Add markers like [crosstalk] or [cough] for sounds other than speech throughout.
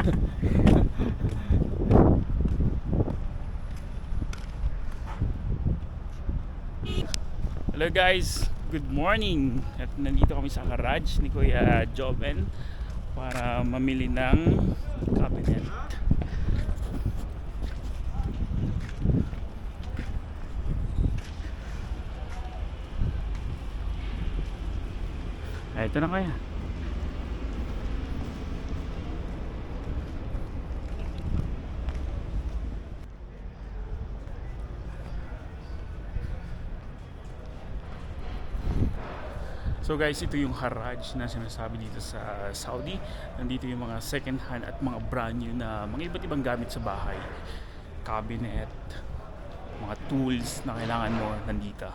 Hello guys, good morning. At nandito kami sa garage ni Kuya Joven para mamili ng cabinet. Ah, ito na kaya. So guys, ito yung garage na sinasabi dito sa Saudi. Nandito yung mga second hand at mga brand new na mga iba't ibang gamit sa bahay. Cabinet, mga tools na kailangan mo nandito.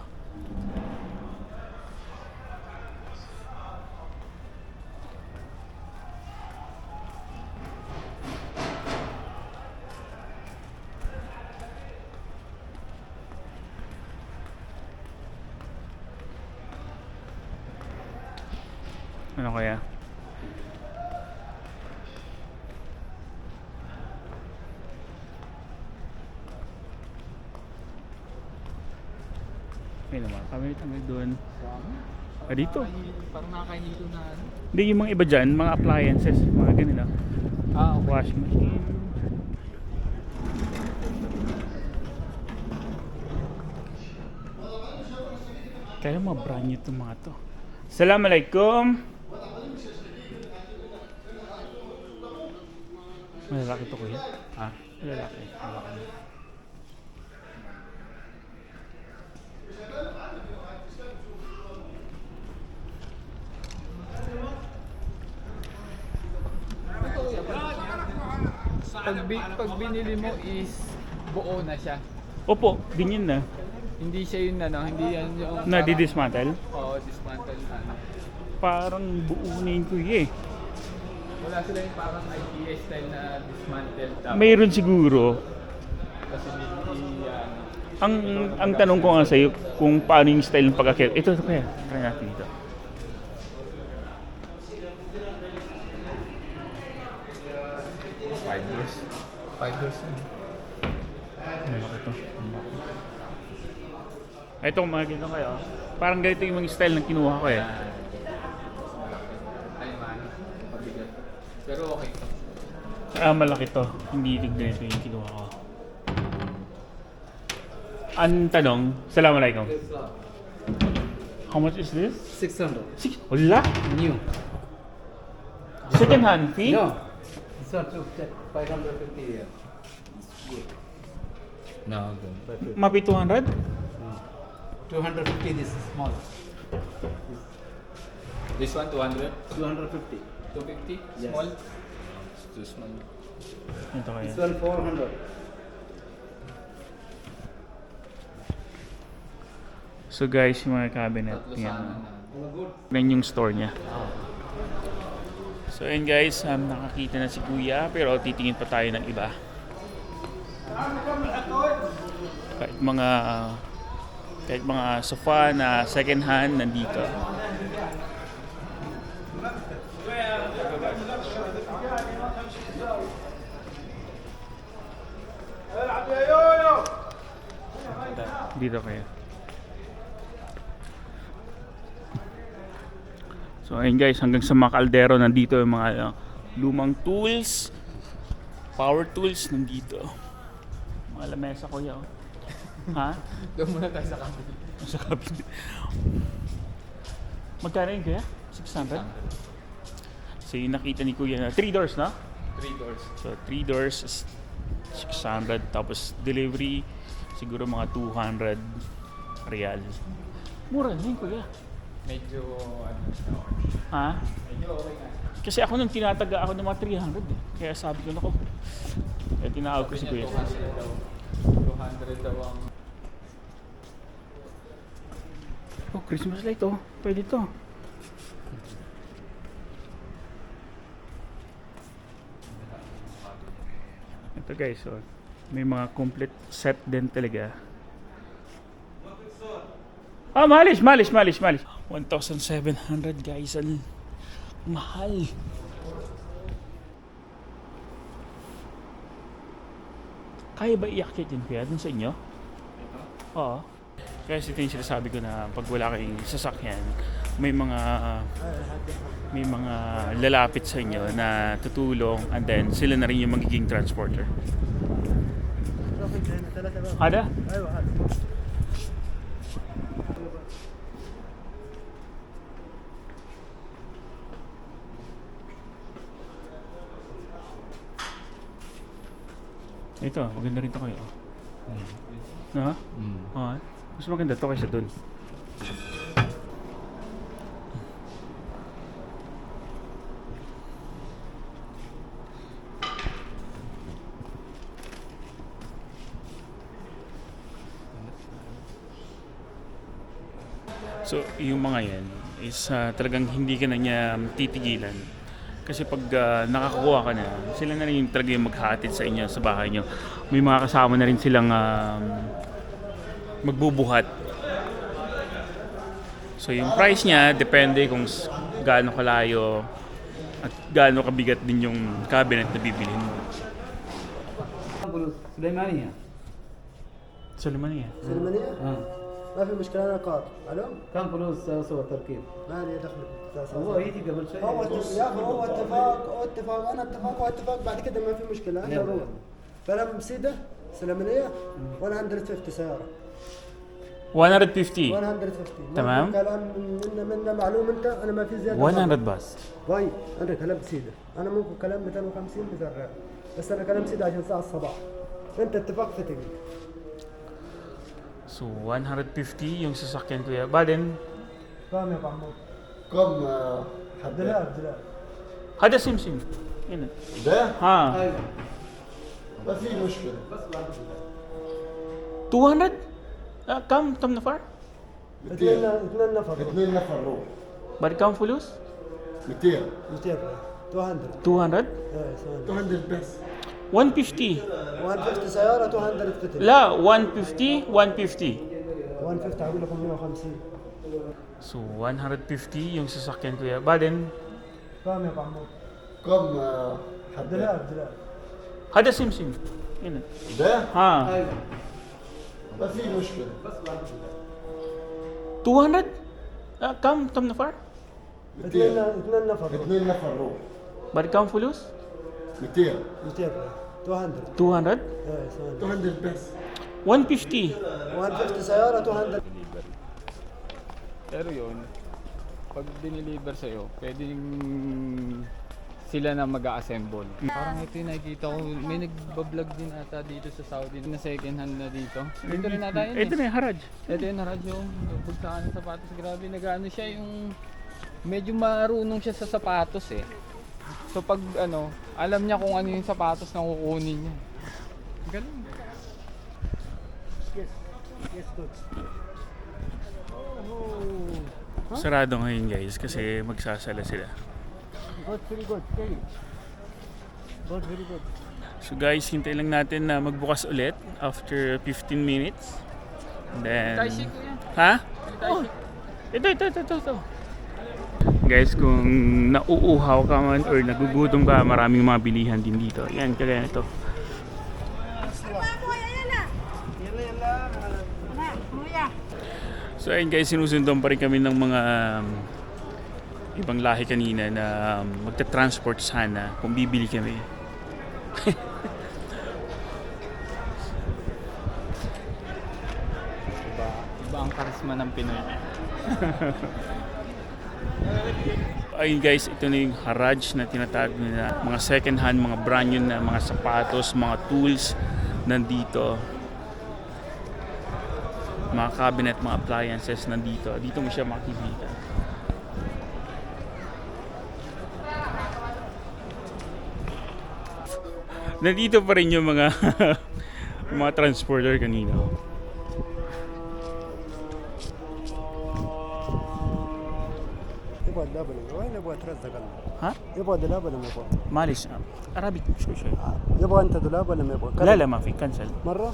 Ano kaya? May naman kami kami doon. Ah, dito. Parang nakakahilo na ano. Hindi yung mga iba dyan, mga appliances, mga ganun ah. Ah, okay. Washing machine. Kaya mga brand new itong mga to. Assalamualaikum. Malalaki to kuya. Ha? Malalaki. Malalaki. Pag, bi- pag binili mo is buo na siya. Opo, ganyan na. Hindi siya yung ano, hindi yan yung... Na di-dismantle. Oo, dismantle na ano. Parang buo na yun kuya eh. Wala sila yung parang IKEA style na dismantle. Tapos, Mayroon siguro. Kasi hindi, ano. Ang ang tanong ko nga sa'yo, kung paano yung style ng pagkakit. Ito, ito kaya. Try natin dito. Five years. Five years na. Ang laki to. Ang laki. Ito, mga ganito kayo. Parang ganito yung mga style ng kinuha ko eh. Ay, man. Pabigat. Pero okay. Ah, malaki to. Hindi ito ganito yung kinuha ko. Ang tanong, Assalamualaikum. How much is this? 600. Six. Wala. New. Second hand fee? No. This to check 550 here. No, good. Mapi 200? 250 this is small. This one, 200? 250. 250? Yes. Small? Too small. Ito kaya. This one 400. So guys, yung mga cabinet. Tatlo Yan. yung store niya. So ayun guys, um, nakakita na si Kuya pero titingin pa tayo ng iba. Kahit mga kahit mga sofa na second hand nandito. Dito kayo. So ayun guys, hanggang sa mga kaldero nandito yung mga ano, lumang tools, power tools nandito. Mga lamesa ko yan. [laughs] ha? Doon muna tayo sa company. Sa cabinet. Magkano yun kaya? 600? So yung nakita ni Kuya na 3 doors na? Three doors. So 3 doors is 600 tapos delivery siguro mga 200 real. Mura din Kuya. Medyo, ano, no. Ha? medyo okay na. Kasi ako nung tinataga ako ng mga 300 eh. Kaya sabi ko nako. Kaya tinawag ko si Kuya. niya, 200 daw. 200 daw ang... Oh, Christmas light oh. Pwede to. Ito guys, oh, may mga complete set din talaga. Ah, oh, malis, malis, malis, malis. 1,700 guys. Ang mahal. Kaya ba i-activate yun kuya dun sa inyo? Ito? Oo. Guys, ito yung sinasabi ko na pag wala kayong sasakyan, may mga may mga lalapit sa inyo na tutulong and then sila na rin yung magiging transporter. Ada? Ito, maganda rin to kayo. Ha? Mm. Huh? Mm. Ah, mas maganda to kaysa dun. So, yung mga yan is uh, talagang hindi ka na niya titigilan. Kasi pag uh, nakakuha ka na, sila na rin yung talaga yung maghatid sa inyo, sa bahay nyo. May mga kasama na rin silang uh, magbubuhat. So, yung price niya, depende kung gaano kalayo at gaano kabigat din yung cabinet na bibilhin mo. Suleymaniya. Suleymaniya? Suleymaniya? Ah. ما في مشكلة أنا قاطع. ألو؟ كم فلوس سوى التركيب؟ ما لي دخل. هو يجي قبل شوي. هو اتفاق- يا أخي هو اتفاق هو اتفاق أنا اتفاق هو اتفاق. بعد كده ما في مشكلة أنا يلا. أروح فأنا بسيدة سلمانية 150 سيارة 150. 150 تمام. كلام منا منا معلوم أنت أنا ما في زيادة. 100 bus. طيب أنا كلام بسيدة أنا ممكن كلام 250 بزرع. بس أنا كلام بسيدة عشان ساعة الصباح. أنت اتفاق فتقي So 150 yung sasakyan ko yan. Baden, فاهم يا أبو عمود كم دولار دولار hada simsim. Yan. ده Ha. ما في مشكلة 200? Ah, kam, kam na far? اثنين 200 اثنين نفر اثنين نفر روح Bari kam fulus? 200 200 200 200? ايه 200 بس 150 150 سيارة 200 قتل لا 150 150 150 أقول لك 150 So 150 yung sasakyan kuya. Ba din? Kami pa هذا سمسم. هنا. ده؟ ها. أيوة. ما في مشكلة. بس 200 آه، كم كم نفر؟ اثنين نفر. اثنين نفر روح. بعد كم فلوس؟ 200 200 200 200? ايه 200 بس 150. 150 سيارة 200 Pero yun, pag diniliver sa'yo, pwedeng sila na mag-assemble. Parang ito yung nakikita ko, may nagbablog din ata dito sa Saudi na second hand na dito. Dito rin ata yun Ito eh. na yung haraj. Ito yung naradyo, bugtaan ng sapatos. Grabe, nag-ano siya yung... Medyo marunong siya sa sapatos eh. So pag ano, alam niya kung ano yung sapatos na kukunin niya. Galing. Yes Yes good Sarado ngayon guys kasi magsasala sila. Good very good okay Good very good So guys, hintay lang natin na magbukas ulit after 15 minutes. And then... Ha? Oh, ito, ito, ito, ito, ito. Guys, kung nauuhaw ka man or nagugutom ka, maraming mga bilihan din dito. Yan, kagaya nito. So ayun guys, sinusundan pa rin kami ng mga um, ibang lahi kanina na um, magta-transport sana kung bibili kami. Iba, iba ang karisma ng Pinoy. [laughs] Ayun guys, ito na yung haraj na tinatawag nila. Mga second hand, mga brand new na mga sapatos, mga tools nandito. Mga cabinet, mga appliances nandito. Dito mo siya makikita. Nandito pa rin yung mga [laughs] mga transporter kanina. يبغى اللبن وين يبغى ترزق الله ها؟ يبغى دولاب ولا ما يبغى؟ معلش عربي. شوي شوي يبغى أنت دولاب ولا ما يبغى؟ لا لا ما في. كنسل مرة؟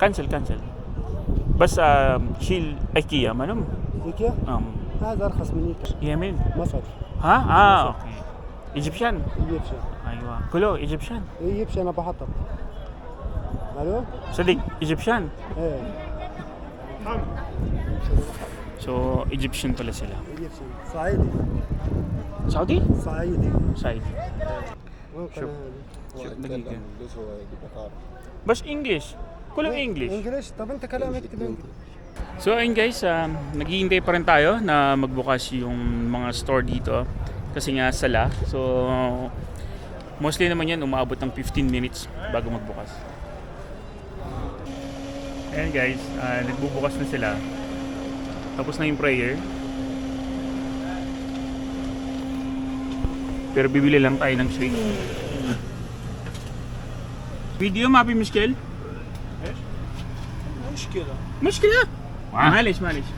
كنسل كنسل بس آه شيل أيكيا مالهم أيكيا؟ ام هذا أرخص من ايكيا يمين. مصر. ها؟ آه. أوكي ايجيبشن يجيبش أيوه. كله ايجيبشن يجيبش أنا بحطك ألو؟ Sadik, Egyptian. إيه. So, Egyptian pala sila. ايجيبشن صعيدي Saudi? صعيدي Saudi. ممكن شوف. هذا. شوف دقيقة. بس هو بقار بس English. كلهم English. انجلش طب انت كلام اكتب انجلش So ayun guys, um, naghihintay pa rin tayo na magbukas yung mga store dito kasi nga sala. So mostly naman yan umaabot ng 15 minutes bago magbukas. Ayan guys, ah, nagbubukas na sila. Tapos na yung prayer. Pero bibili lang tayo ng shrimp. Video, mapi Miskel? Eh? Ah. Miskel ah. ah. Michelle? Mishkila. Mishkila? Mahalis, mahalis.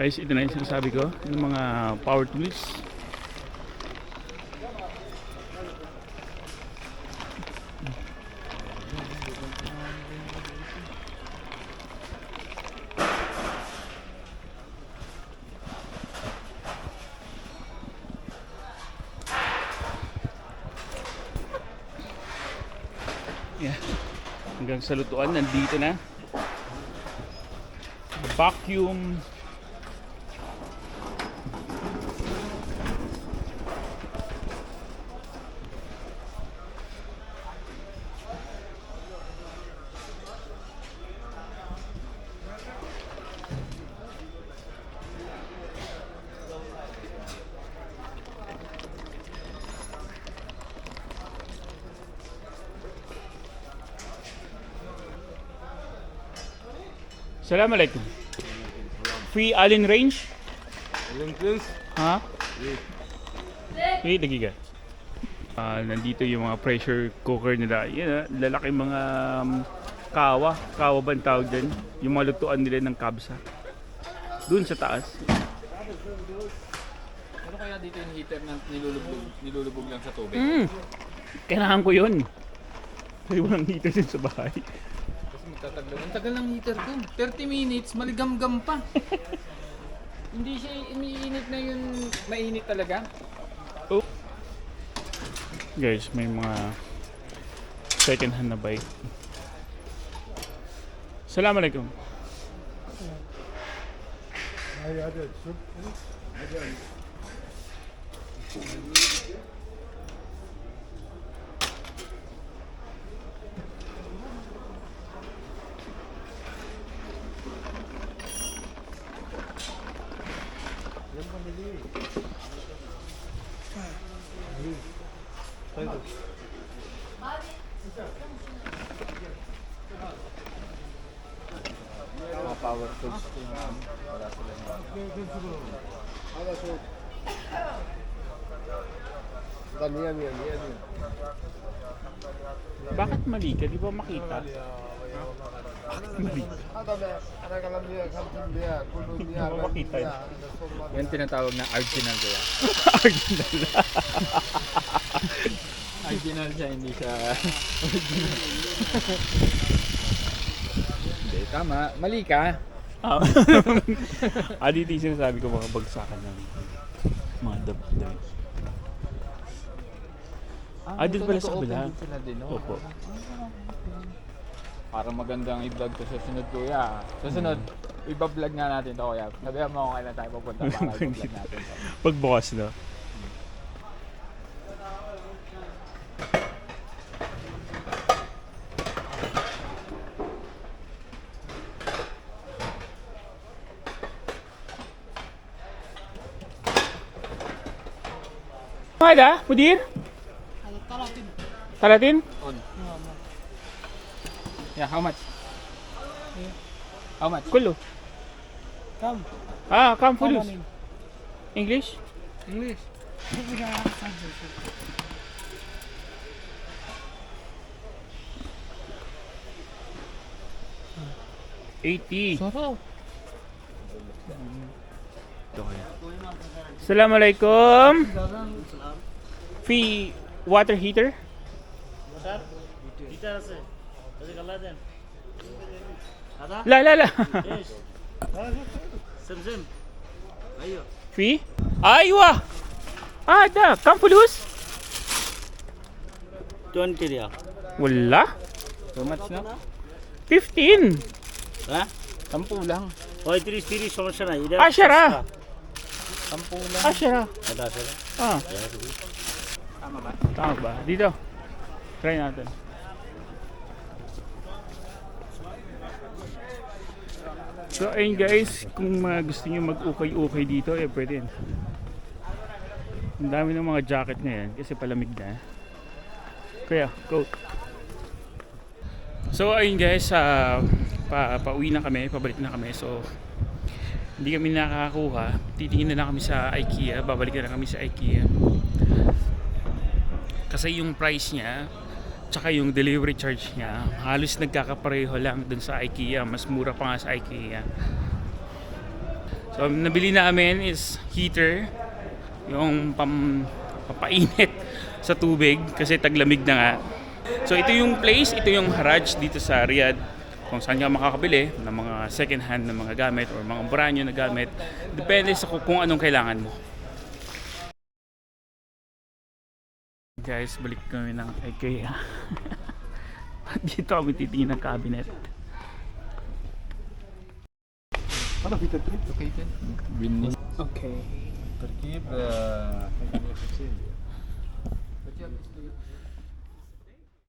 Guys, ito na yung sinasabi ko ng mga power tools. Yeah. Hanggang sa lutuan, nandito na. Vacuum. Salam alaikum. Free Allen range? Allen Prince Ha? Wait, dagiga. Ah, nandito yung mga pressure cooker nila. Yan, ah, lalaki mga um, kawa. Kawa ba ang tawag dyan? Yung mga lutuan nila ng kabsa. Doon sa taas. Ano kaya dito yung heater na nilulubog, nilulubog lang sa tubig? Mm. Kailangan ko yun. May walang heater din sa bahay. Nagtataglag. Ang tagal ng heater ko. 30 minutes, maligamgam pa. [laughs] Hindi siya umiinit na yun, mainit talaga. Oh. Guys, may mga second hand na bike. Salamat alaikum. Ay, adyan. Adyan. power tools Bakit mali ka? Di ba makita? Bakit mali ka? Di ba makita? Yan tinatawag na original kaya. [laughs] original. original siya, hindi siya original. [laughs] Tama. Mali ka. Ah, [laughs] ah, dito yung sinasabi ko mga bagsakan ng mga dab-dab. Ah, dito pala sa kabila. Dito sila din. Opo. Para magandang i-vlog to sa sunod kuya. Sa sunod, iba-vlog nga natin to kuya. Sabihan mo kung kailan tayo pupunta para [laughs] i-vlog natin to. Pagbukas na. Hayda müdür. Talatin. Talatin? On. Yeah, how much? Yeah. How Ah, come fulus. English? English. Eighty. Assalamualaikum. Free water heater. La La La في ايوه اه ده كم فلوس 20 ريال والله how much na 15 ha 10 lang hoy 30 30 সমস্যা নাই এটা 10 Sampulan. Ah, siya. Madasa lang. Ah. Tama ba? Tama ba? Dito. Try natin. So ayun guys, kung uh, gusto niyo mag-ukay-ukay dito, eh pwede yun. Ang dami ng mga jacket ngayon kasi palamig na. Kaya, coat. So ayun guys, uh, pa pauwi na kami, pabalik na kami. So hindi kami nakakakuha. Titingin na lang kami sa IKEA, babalik na lang kami sa IKEA. Kasi yung price niya, tsaka yung delivery charge niya, halos nagkakapareho lang dun sa IKEA. Mas mura pa nga sa IKEA. So, nabili namin is heater, yung pam, papainit [laughs] sa tubig kasi taglamig na nga. So, ito yung place, ito yung Haraj dito sa Riyadh kung saan ka makakabili ng mga second hand na mga gamit or mga brand new na gamit. Depende sa kung anong kailangan mo. Guys, balik kami ng IKEA. [laughs] Dito kami titingin ng cabinet. Ano, Para fitted trip, okay din. Winning. Okay. Terkib, uh, [laughs]